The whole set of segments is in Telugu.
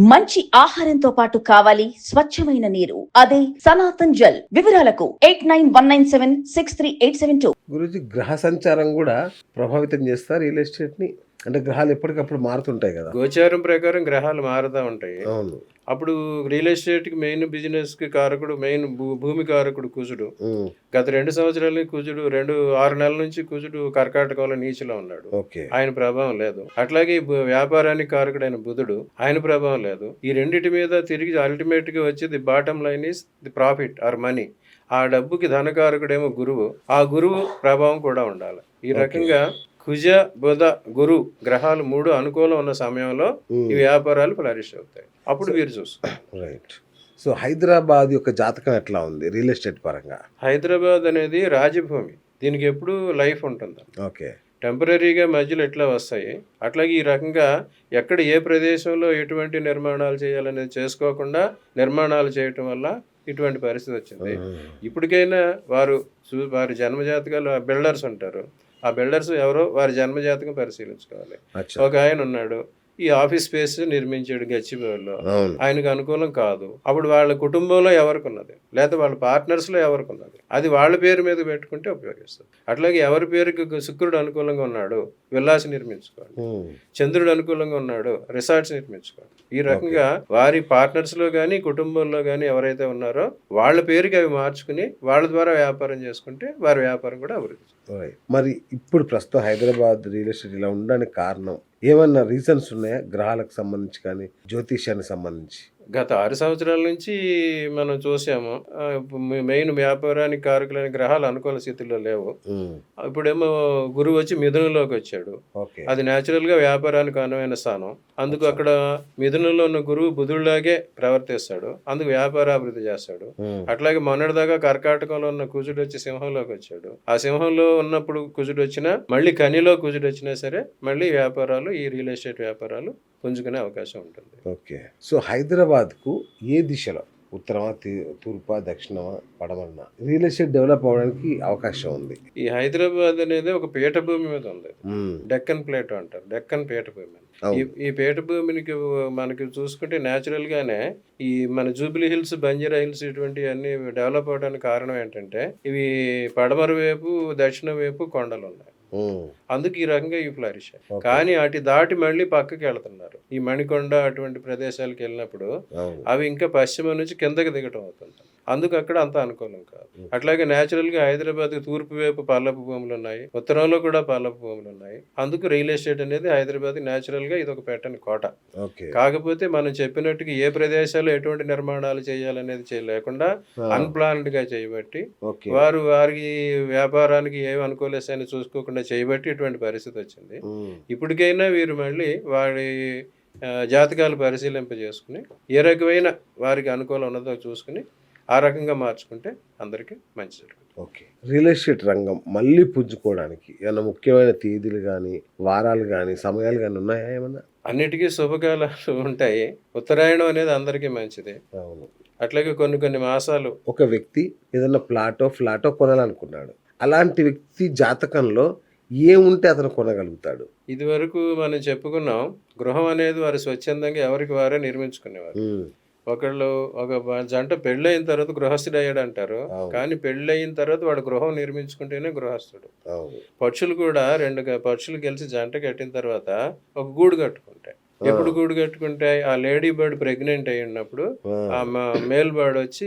మంచి ఆహారంతో పాటు కావాలి స్వచ్ఛమైన నీరు. అదే సనాతన్ జల్. వివరాలకు eight nine one nine seven six three eight seven two. Guruji గ్రహ సంచారం కూడా ప్రభావితం చేస్తారు రియల్ ఎస్టేట్ని. అంటే గ్రహాలు ఎప్పటికప్పుడు మారుతుంటాయి కదా. గోచారం ప్రకారం గ్రహాలు మారుతూ ఉంటాయి. అవును. అప్పుడు రియల్ ఎస్టేట్కి మెయిన్ బిజినెస్కి కారకుడు మెయిన్ భూమి కారకుడు కుజుడు. గత రెండు సంవత్సరాల కుజుడు రెండు ఆరు నెలల నుంచి కుజుడు కర్కాటకంలో నీచిలో ఉన్నాడు. ఆయన ప్రభావం లేదు. అట్లాగే వ్యాపారానికి కారకుడైన బుధుడు ఆయన ప్రభావం లేదు. ఈ రెండిటి మీద తిరిగి అల్టిమేట్గా వచ్చేది bottom line is the profit or money ఆ డబ్బుకి ధనకారకుడేమో గురువు. ఆ గురువు ప్రభావం కూడా ఉండాలి. ఈ రకంగా కుజ బుధ గురు గ్రహాలు మూడు అనుకూలం ఉన్న సమయంలో ఈ వ్యాపారాలు ఫ్లరిష్ అవుతాయి. అప్పుడు వీరు చూస్తారు రైట్ సో హైదరాబాద్ యొక్క జాతకం ఎట్లా ఉంది? రియల్ ఎస్టేట్ పరంగా. హైదరాబాద్ అనేది రాజభూమి. దీనికి ఎప్పుడు లైఫ్ ఉంటుంది ఓకే. టెంపరీగా మధ్యలో ఎట్లా వస్తాయి? అట్లాగే ఈ రకంగా ఎక్కడ ఏ ప్రదేశంలో ఎటువంటి నిర్మాణాలు చేయాలనేది చేసుకోకుండా నిర్మాణాలు చేయటం వల్ల ఇటువంటి పరిస్థితి వచ్చింది. ఉమ్, ఇప్పటికైనా వారు వారి జన్మజాతకాలు బిల్డర్స్ ఉంటారు. ఆ బిల్డర్స్ ఎవరో వారి జన్మజాతకం పరిశీలించుకోవాలి. ఒక ఆయన ఉన్నాడు. ఈ ఆఫీస్ స్పేస్ నిర్మించాడు గచ్చిబౌలిలో. ఆయనకు అనుకూలం కాదు. అప్పుడు వాళ్ళ కుటుంబంలో ఎవరికి ఉన్నది? లేదా వాళ్ళ పార్ట్నర్స్లో ఎవరికి ఉన్నది? అది వాళ్ళ పేరు మీద పెట్టుకుంటే ఉపయోగిస్తుంది అట్లాగే ఎవరి పేరుకి శుక్రుడు అనుకూలంగా ఉన్నాడు విల్లాస్ నిర్మించుకోండి. చంద్రుడు అనుకూలంగా ఉన్నాడు రిసార్ట్స్ నిర్మించుకోండి. ఈ రకంగా వారి పార్ట్నర్స్లో కానీ కుటుంబంలో కానీ ఎవరైతే ఉన్నారో వాళ్ళ పేరుకి అవి మార్చుకుని వాళ్ళ ద్వారా వ్యాపారం చేసుకుంటే వారి వ్యాపారం కూడా అభివృద్ధి మరి ఇప్పుడు ప్రస్తుతం హైదరాబాద్ రియల్ ఎస్టేట్ ఇలా ఉండడానికి కారణం ఏమన్నా రీజన్స్ ఉన్నాయా? గ్రహాలకు సంబంధించి కానీ జ్యోతిష్యానికి సంబంధించి? గత ఆరు సంవత్సరాల నుంచి మనం చూసాము. మెయిన్ వ్యాపారానికి కారకులైన గ్రహాలు అనుకూల స్థితిలో లేవు. ఇప్పుడేమో గురువు వచ్చి మిథునంలోకి వచ్చాడు. అది న్యాచురల్గా వ్యాపారానికి అనువైన స్థానం. అందుకు అక్కడ మిథునంలో ఉన్న గురువు బుధుడిలాగే ప్రవర్తిస్తాడు. అందుకు వ్యాపార అభివృద్ధి చేస్తాడు అట్లాగే మొన్నటిదాకా కర్కాటకంలో ఉన్న కుజుడు వచ్చి సింహంలోకి వచ్చాడు. ఆ సింహంలో ఉన్నప్పుడు కుజుడు వచ్చినా మళ్ళీ కనిలో కుజుడు వచ్చినా సరే మళ్ళీ వ్యాపారాలు ఈ రియల్ ఎస్టేట్ వ్యాపారాలు పుంజుకునే అవకాశం ఉంటుంది. ఓకే. సో హైదరాబాద్కు ఏ దిశలో? ఉత్తరమా తూర్పా దక్షిణమా పడమరన రియల్ ఎస్టేట్ డెవలప్ అవడానికి అవకాశం ఉంది. ఈ హైదరాబాద్ అనేది ఒక పీఠభూమి మీద ఉంది. డెక్కన్ ప్లేట్ అంటారు. డెక్కన్ పీఠభూమి. ఈ పీఠభూమికి మనకి చూసుకుంటే న్యాచురల్ గానే ఈ మన జూబిలీ హిల్స్ బంజారా హిల్స్ ఇటువంటి అన్ని డెవలప్ అవడానికి కారణం ఏంటంటే ఇవి పడమర వైపు దక్షిణ వైపు కొండలు ఉన్నాయి. అందుకు ఈ రకంగా ఇవి ఫ్లరిష్. కానీ అటు దాటి మళ్ళీ పక్కకి వెళ్తున్నారు. ఈ మణికొండ అటువంటి ప్రదేశాలకు వెళ్ళినప్పుడు అవి ఇంకా పశ్చిమ నుంచి కిందకి దిగటం అవుతుంది అందుకు అక్కడ అంత అనుకూలం కాదు. అట్లాగే న్యాచురల్గా హైదరాబాద్ తూర్పు వైపు పల్లపు భూములు ఉన్నాయి. ఉత్తరంలో కూడా పల్లపు భూములు ఉన్నాయి. అందుకు రియల్ ఎస్టేట్ అనేది హైదరాబాద్ న్యాచురల్గా ఇది ఒక పెట్టని కోట కాకపోతే మనం చెప్పినట్టుగా ఏ ప్రదేశాల్లో ఎటువంటి నిర్మాణాలు చేయాలనేది చేయ లేకుండా ఆ, అన్ప్లాన్డ్గా చేయబట్టి వారు వారికి వ్యాపారానికి ఏమి అనుకూలేసని చూసుకోకుండా చేయబట్టి ఇటువంటి పరిస్థితి వచ్చింది. ఇప్పటికైనా వీరు మళ్ళీ వారి జాతకాలు పరిశీలింప చేసుకుని ఏ రకమైన వారికి అనుకూలం ఉన్నదో చూసుకుని ఆ రకంగా మార్చుకుంటే అందరికీ మంచి జరుగుతుంది. ఓకే. రియల్ ఎస్టేట్ రంగం మళ్ళీ పుంజుకోవడానికి ఏమైనా ముఖ్యమైన తేదీలు కానీ వారాలు కానీ సమయాలు కానీ ఉన్నాయా ఏమన్నా? అన్నిటికీ శుభకాలాలు ఉంటాయి. ఉత్తరాయణం అనేది అందరికీ మంచిది. అవును. అట్లాగే కొన్ని కొన్ని మాసాలు ఒక వ్యక్తి ఏదైనా ప్లాటో ఫ్లాటో కొనాలనుకున్నాడు. అలాంటి వ్యక్తి జాతకంలో ఏముంటే అతను కొనగలుగుతాడు? ఇది వరకు మనం చెప్పుకున్నాం గృహం అనేది వారు స్వచ్ఛందంగా ఎవరికి వారే నిర్మించుకునేవారు. ఒకళ్ళు ఒక జంట పెళ్ళైన తర్వాత గృహస్థుడు అయ్యాడు అంటారు. కానీ పెళ్ళయిన తర్వాత వాడు గృహం నిర్మించుకుంటేనే గృహస్థుడు. పక్షులు కూడా రెండు పక్షులు కలిసి జంట కట్టిన తర్వాత ఒక గూడు కట్టుకుంటాయి. ఎప్పుడు గూడు కట్టుకుంటాయి? ఆ లేడీ బర్డ్ ప్రెగ్నెంట్ అయి ఉన్నప్పుడు ఆ, మేల్ బర్డ్ వచ్చి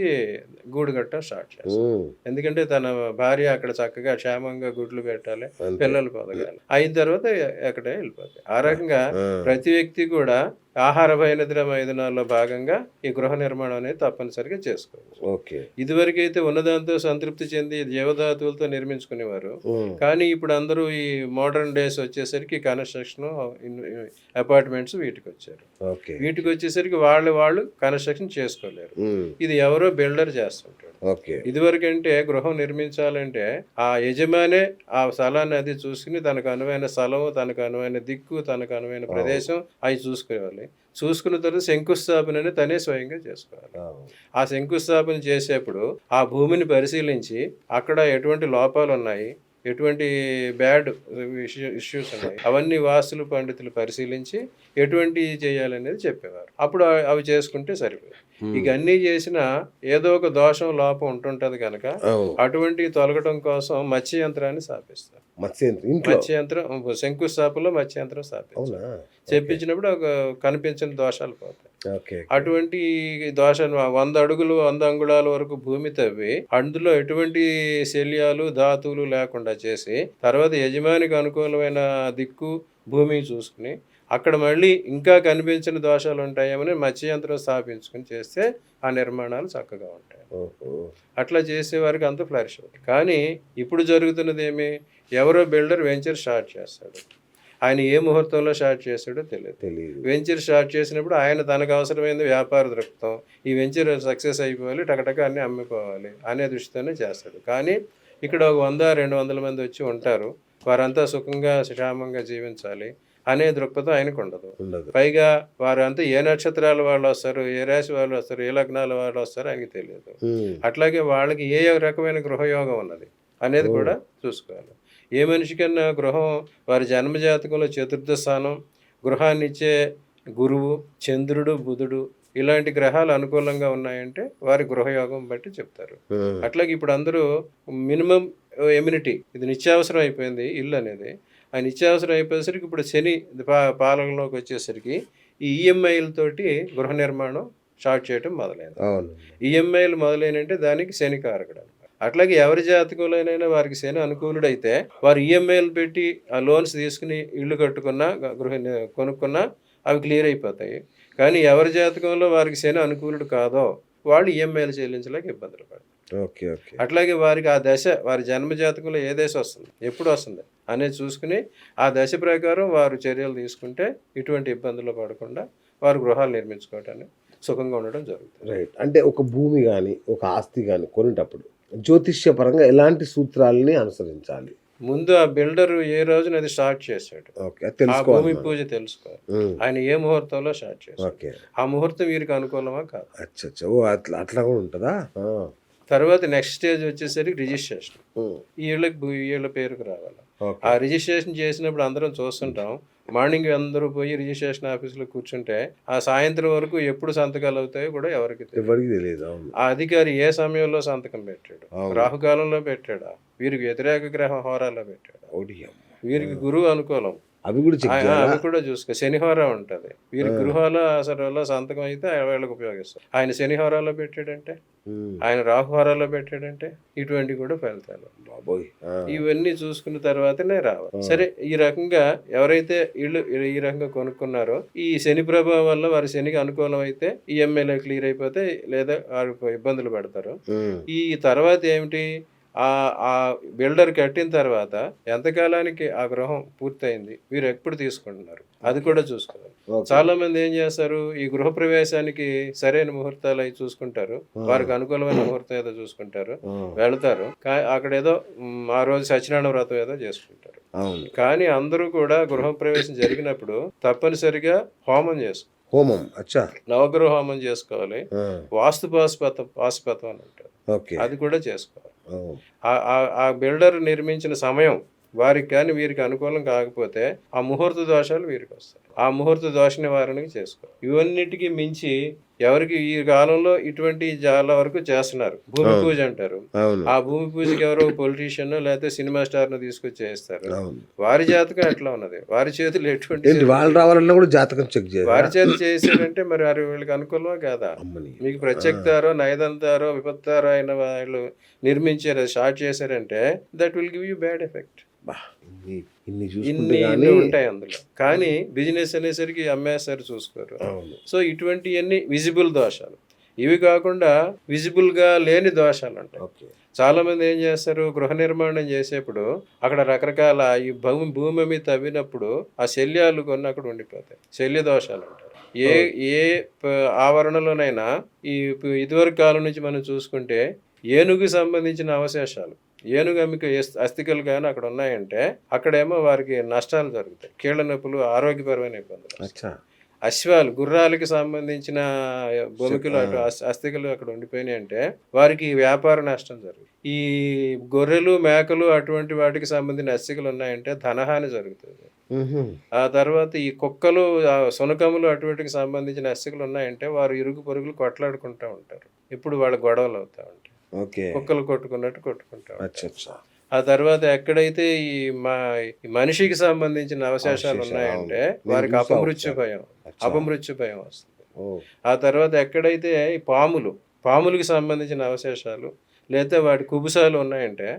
గూడు కట్టడం స్టార్ట్ చేస్తుంది. ఉమ్, ఎందుకంటే తన భార్య అక్కడ చక్కగా క్షేమంగా గుడ్లు పెట్టాలి. పిల్లలు పొదగాలి. అయిన తర్వాత ఎక్కడే వెళ్ళిపోతాయి. ఆ రకంగా ప్రతి వ్యక్తి కూడా ఆహార భయనిద్ర మైదానాల్లో భాగంగా ఈ గృహ నిర్మాణం అనేది తప్పనిసరిగా చేసుకోవచ్చు ఓకే. ఇదివరకు అయితే ఉన్నదాంతో సంతృప్తి చెంది జీవధాతువులతో నిర్మించుకునేవారు. కానీ ఇప్పుడు అందరూ ఈ మోడర్న్ డేస్ వచ్చేసరికి కన్స్ట్రక్షన్ అపార్ట్మెంట్స్ వీటికి వచ్చారు ఓకే. వీటికి వచ్చేసరికి వాళ్ళు వాళ్ళు కన్స్ట్రక్షన్ చేసుకోలేరు. ఇది ఎవరో బిల్డర్ చేస్తుంటాడు. ఓకే. ఇదివరకంటే గృహం నిర్మించాలంటే ఆ యజమానే ఆ స్థలాన్ని అది చూసుకుని తనకు అనువైన స్థలం తనకు అనువైన దిక్కు తనకు అనువైన ప్రదేశం అవి చూసుకోవాలి చూసుకున్న తర్వాత శంకుస్థాపన అనేది తనే స్వయంగా చేసుకోవాలి. ఆ శంకుస్థాపన చేసేప్పుడు ఆ భూమిని పరిశీలించి అక్కడ ఎటువంటి లోపాలు ఉన్నాయి ఎటువంటి బ్యాడ్ ఇష్యూస్ ఉన్నాయి. అవన్నీ వాస్తులు పండితులు పరిశీలించి ఎటువంటి చేయాలనేది చెప్పేవారు. అప్పుడు అవి- చేసుకుంటే సరిపోయి ఇక అన్నీ చేసినా ఏదో ఒక దోషం లోపం ఉంటుంటది కనుక. అటువంటి తొలగటం కోసం మత్స్య యంత్రాన్ని స్థాపిస్తారు మత్స్య యంత్రం శంకుస్థాపనలో మత్స్య యంత్రం స్థాపిస్తారు చెప్పించినప్పుడు ఒక కనిపించిన దోషాలు పోతాయి. అటువంటి దోషాలు వంద అడుగులు వంద అంగుళాల వరకు భూమి తవ్వి అందులో ఎటువంటి శల్యాలు ధాతువులు లేకుండా చేసి తర్వాత యజమానికి అనుకూలమైన దిక్కు భూమి చూసుకుని అక్కడ మళ్ళీ ఇంకా కనిపించిన దోషాలు ఉంటాయేమని మత్స్య యంత్రం స్థాపించుకుని చేస్తే ఆ నిర్మాణాలు చక్కగా ఉంటాయి. అట్లా చేసేవారికి అంత ఫ్లరిష్ అవుతుంది. కానీ ఇప్పుడు జరుగుతున్నది ఏమి? ఎవరో బిల్డర్ వెంచర్ స్టార్ట్ చేస్తాడు. ఆయన ఏ ముహూర్తంలో స్టార్ట్ చేస్తాడో తెలియదు తెలియదు వెంచర్ స్టార్ట్ చేసినప్పుడు ఆయన తనకు అవసరమైన వ్యాపార దృక్పథం. ఈ వెంచర్ సక్సెస్ అయిపోవాలి టకటక అన్ని అమ్మిపోవాలి అనే దృష్టితోనే చేస్తాడు. కానీ ఇక్కడ ఒక వంద రెండు వందల మంది వచ్చి ఉంటారు. వారంతా సుఖంగా క్షేమంగా జీవించాలి అనే దృక్పథం ఆయనకు ఉండదు. పైగా వారంతా ఏ నక్షత్రాల వాళ్ళు వస్తారు ఏ రాశి వాళ్ళు వస్తారు ఏ లగ్నాల వాళ్ళు వస్తారు ఆయనకి తెలియదు. అట్లాగే వాళ్ళకి ఏ రకమైన గృహయోగం ఉన్నది అనేది కూడా చూసుకోవాలి. ఏ మనిషికన్నా గృహం వారి జన్మజాతకంలో చతుర్థ స్థానం గృహాన్ని ఇచ్చే గురువు చంద్రుడు బుధుడు ఇలాంటి గ్రహాలు అనుకూలంగా ఉన్నాయంటే వారి గృహయోగం బట్టి చెప్తారు. అట్లాగే ఇప్పుడు అందరూ మినిమం ఎమ్యూనిటీ ఇది నిత్యావసరం అయిపోయింది ఇల్లు అనేది ఆ నిత్యావసరం అయిపోయేసరికి ఇప్పుడు శని పాలనలోకి వచ్చేసరికి ఈ ఈఎంఐలతోటి గృహ నిర్మాణం స్టార్ట్ చేయడం మొదలైంది. అవును. ఈఎంఐలు మొదలైనంటే దానికి శని కారకుడు అట్లాగే ఎవరి జాతకంలోనైనా వారికి శని అనుకూలుడైతే వారు ఈఎంఐలు పెట్టి ఆ లోన్స్ తీసుకుని ఇల్లు కట్టుకున్నా గృహ కొనుక్కున్నా అవి క్లియర్ అయిపోతాయి. కానీ ఎవరి జాతకంలో వారికి శని అనుకూలుడు కాదో వాళ్ళు ఈఎంఐలు చెల్లించలేక ఇబ్బందులు పడతారు. Okay okay. అట్లాగే వారికి ఆ దశ వారి జన్మ జాతకంలో ఏ దశ వస్తుంది ఎప్పుడు వస్తుంది అనేది చూసుకుని ఆ దశ ప్రకారం వారు చర్యలు తీసుకుంటే ఇటువంటి ఇబ్బందులు పడకుండా వారు గృహాలు నిర్మించుకోవటానికి సుఖంగా ఉండడం జరుగుతుంది. రైట్. అంటే ఒక భూమి కానీ ఒక ఆస్తి కానీ కొనేటప్పుడు జ్యోతిష్యపరంగా ఎలాంటి సూత్రాలని అనుసరించాలి? ముందు ఆ బిల్డర్ ఏ రోజున అది స్టార్ట్ చేశాడు? భూమి. పూజ తెలుసుకోవాలి. ఆయన ఏ ముహూర్తంలో స్టార్ట్ చేశాడు? ఓకే. ఆ ముహూర్తం వీరికి అనుకూలమా కాదు? అచ్చా అట్లా అట్లా కూడా ఉంటుందా. తర్వాత నెక్స్ట్ స్టేజ్ వచ్చేసరికి రిజిస్ట్రేషన్. వీళ్ళకి వీళ్ళ పేరుకు రావాలి. ఆ రిజిస్ట్రేషన్ చేసినప్పుడు అందరం చూస్తుంటాం. మార్నింగ్ అందరూ పోయి రిజిస్ట్రేషన్ ఆఫీసులో కూర్చుంటే ఆ సాయంత్రం వరకు ఎప్పుడు సంతకాలు అవుతాయో కూడా ఎవరికి ఎవరికి తెలియదు ఆ అధికారి ఏ సమయంలో సంతకం పెట్టాడు. రాహుకాలంలో పెట్టాడా? వీరికి వ్యతిరేక గ్రహం హోరాలో పెట్టాడు? వీరికి గురువు అనుకూలం. అవి కూడా చెక్ అవి కూడా చూసుకో. శనిహోర ఉంటది. వీరి గృహాల అసలు సంతకం అయితే వీళ్ళకి ఉపయోగిస్తారు. ఆయన శనిహోరాలో పెట్టాడంటే. ఆయన రాహుహోరాలో పెట్టాడంటే ఇటువంటి కూడా ఫలితాలు. ఇవన్నీ చూసుకున్న తర్వాతనే రావాలి. సరే ఈ రకంగా ఎవరైతే ఇల్లు ఈ రకంగా కొనుక్కున్నారో ఈ శని ప్రభావం వల్ల వారి శనికి అనుకూలం అయితే ఈ ఎమ్మెల్యే క్లియర్ అయిపోతే లేదా వారు ఇబ్బందులు పడతారు. ఈ తర్వాత ఏమిటి? ఆ ఆ బిల్డర్ కట్టిన తర్వాత ఎంతకాలానికి ఆ గృహం పూర్తయింది వీరు ఎప్పుడు తీసుకుంటున్నారు? అది కూడా చూసుకోవాలి. చాలా మంది ఏం చేస్తారు ఈ గృహ ప్రవేశానికి సరైన ముహూర్తాలు అవి చూసుకుంటారు వారికి అనుకూలమైన ముహూర్తం ఏదో చూసుకుంటారు. వెళ్తారు. అక్కడ ఏదో ఆ రోజు సత్యనారాయణ వ్రతం ఏదో చేసుకుంటారు. కానీ అందరూ కూడా గృహ ప్రవేశం జరిగినప్పుడు తప్పనిసరిగా హోమం చేసుకో హోమం అచ్చా. నవగ్రహ హోమం చేసుకోవాలి. వాస్తు పాశుపతం పాశుపతం అని అంటారు అది కూడా చేసుకోవాలి. ఆ- ఆ- ఆ బిల్డర్ నిర్మించిన సమయం వారికి కానీ వీరికి అనుకూలం కాకపోతే ఆ ముహూర్త దోషాలు వీరికి వస్తాయి. ఆ ముహూర్త దోష నివారణకి చేసుకో. ఇవన్నిటికీ మించి ఎవరికి ఈ కాలంలో ఇటువంటి చాలా వరకు చేస్తున్నారు. భూమి పూజ అంటారు. ఆ భూమి పూజకి ఎవరో పొలిటీషియన్ లేకపోతే సినిమా స్టార్ను తీసుకొచ్చి చేస్తారు వారి జాతకం ఎట్లా ఉన్నది? వారి చేతులు ఎటువంటి వాళ్ళు రావాలన్నా కూడా జాతకం చెక్ చేయాలి? వారి చేతి చేసారంటే మరి వారి వీళ్ళకి అనుకూలమా కాదా? మీకు ప్రత్యక్తారో నైదంతారో విపత్తారో అయిన వాళ్ళు నిర్మించారు షార్ట్ చేశారంటే that will give you bad effect బా. ఇన్ని ఉంటాయి అందులో. కానీ బిజినెస్ అనేసరికి అమ్మేస్తారు చూసుకోరు. సో ఇటువంటివన్నీ విజిబుల్ దోషాలు. ఇవి కాకుండా విజిబుల్గా లేని దోషాలు ఉంటాయి ఓకే. చాలా మంది ఏం చేస్తారు? గృహ నిర్మాణం చేసేప్పుడు అక్కడ రకరకాల ఈ భూమి భూమి మీద తవ్వినప్పుడు ఆ శల్యాలు కొన్ని అక్కడ ఉండిపోతాయి. శల్య దోషాలు అంటారు ఏ ఏ ఆవరణలోనైనా ఈ ఇదివరకు కాలం నుంచి మనం చూసుకుంటే ఏనుగు సంబంధించిన అవశేషాలు. ఏనుగు అమ్మిక అస్థికలు కానీ అక్కడ ఉన్నాయంటే అక్కడేమో వారికి నష్టాలు జరుగుతాయి. కీళ్ళ నొప్పులు ఆరోగ్యపరమైన ఇబ్బందులు అశ్వాలు గుర్రాలకి సంబంధించిన భూమికలు అటు అస్- అస్థికలు అక్కడ ఉండిపోయినాయి అంటే వారికి వ్యాపార నష్టం జరుగుతుంది. ఈ గొర్రెలు మేకలు అటువంటి వాటికి సంబంధించిన అస్థికలు ఉన్నాయంటే ధనహాని జరుగుతుంది. ఆ తర్వాత ఈ కుక్కలు ఆ సునకములు అటువంటికి సంబంధించిన అస్థికలు ఉన్నాయంటే వారు ఇరుగు పొరుగులు కొట్లాడుకుంటూ ఉంటారు. ఇప్పుడు వాళ్ళ గొడవలు అవుతా ఉంటాయి కుక్కలు కొట్టుకున్నట్టు కొట్టుకుంటా ఆ తర్వాత ఎక్కడైతే ఈ మా మనిషికి సంబంధించిన అవశేషాలు ఉన్నాయంటే. వారికి అపమృత్యు. భయం. అపమృత్యు భయం వస్తుంది ఆ తర్వాత ఎక్కడైతే ఈ పాములు పాములకి సంబంధించిన అవశేషాలు లేదా వాటి కుబుసాలు ఉన్నాయంటే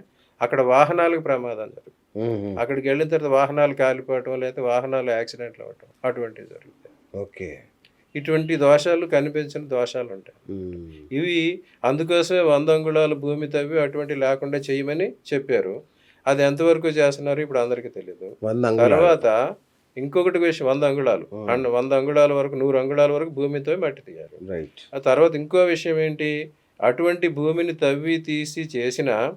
అక్కడ వాహనాలకు ప్రమాదం జరుగుతుంది. అక్కడికి వెళ్ళిన తర్వాత వాహనాలు కాలిపోవటం లేదా వాహనాలు యాక్సిడెంట్లు అవ్వటం అటువంటివి జరుగుతాయి ఓకే ఇటువంటి దోషాలు కనిపించిన దోషాలు ఉంటాయి. ఇవి అందుకోసమే వంద అంగుళాల భూమి తవ్వి అటువంటి లేకుండా చేయమని చెప్పారు. అది ఎంతవరకు చేస్తున్నారు ఇప్పుడు అందరికీ తెలియదు. తర్వాత ఇంకొకటి విషయం వంద అంగుళాలు అండ్ వంద అంగుళాల వరకు నూరు అంగుళాల వరకు భూమితో మట్టి తీయాలి రైట్. ఆ తర్వాత ఇంకో విషయం ఏంటి? అటువంటి భూమిని తవ్వి తీసి చేసిన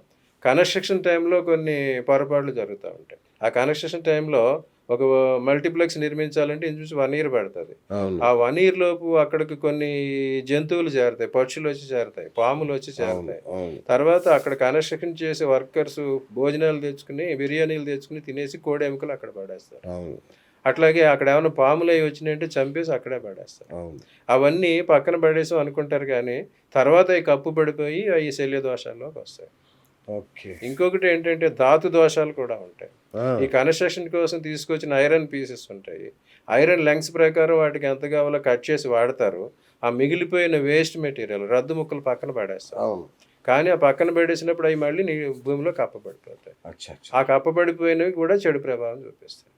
కన్స్ట్రక్షన్ టైంలో కొన్ని పొరపాట్లు జరుగుతూ ఉంటాయి. ఆ కన్స్ట్రక్షన్ టైంలో ఒక మల్టీప్లెక్స్ నిర్మించాలంటే ఇంచుమించు వన్ ఇయర్ పడుతుంది. ఆ వన్ ఇయర్ లోపు అక్కడికి కొన్ని జంతువులు చేరుతాయి పక్షులు వచ్చి చేరుతాయి పాములు వచ్చి చేరుతాయి. తర్వాత అక్కడ కన్స్ట్రక్షన్ చేసే వర్కర్స్ భోజనాలు తెచ్చుకుని బిర్యానీలు తెచ్చుకుని తినేసి కోడి ఎముకలు అక్కడ పడేస్తారు. అట్లాగే అక్కడ ఏమైనా పాములు అవి వచ్చినాయంటే చంపేసి అక్కడే పడేస్తారు. అవును. అవన్నీ పక్కన పడేసాం అనుకుంటారు కానీ తర్వాత అవి కప్పు పడిపోయి అవి శల్య దోషాల్లోకి వస్తాయి. ఇంకొకటి ఏంటంటే ధాతు దోషాలు కూడా ఉంటాయి. ఈ కన్స్ట్రక్షన్ కోసం తీసుకొచ్చిన ఐరన్ పీసెస్ ఉంటాయి. ఐరన్ లెంగ్స్ ప్రకారం వాటికి ఎంత కావాలో కట్ చేసి వాడతారు. ఆ మిగిలిపోయిన వేస్ట్ మెటీరియల్ రద్దు ముక్కలు పక్కన పడేస్తారు. కానీ ఆ పక్కన పడేసినప్పుడు అవి మళ్ళీ భూమిలో కప్పబడిపోతాయి. ఆ కప్పబడిపోయినవి కూడా చెడు ప్రభావం చూపిస్తాయి.